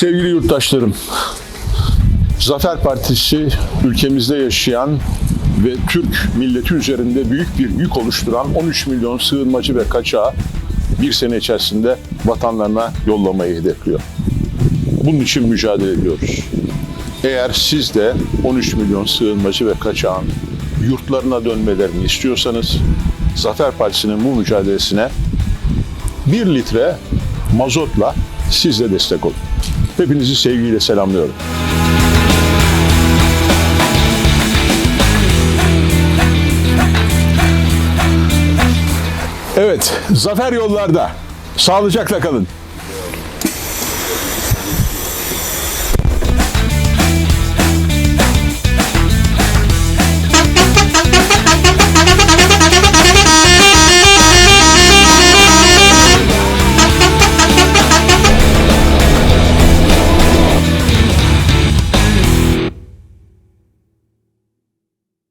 Sevgili yurttaşlarım, Zafer Partisi ülkemizde yaşayan ve Türk milleti üzerinde büyük bir yük oluşturan 13 milyon sığınmacı ve kaçağı bir sene içerisinde vatanlarına yollamayı hedefliyor. Bunun için mücadele ediyoruz. Eğer siz de 13 milyon sığınmacı ve kaçağın yurtlarına dönmelerini istiyorsanız Zafer Partisi'nin bu mücadelesine 1 litre mazotla siz de destek olun. Hepinizi sevgiyle selamlıyorum. Evet, zafer yollarda. Sağlıcakla kalın.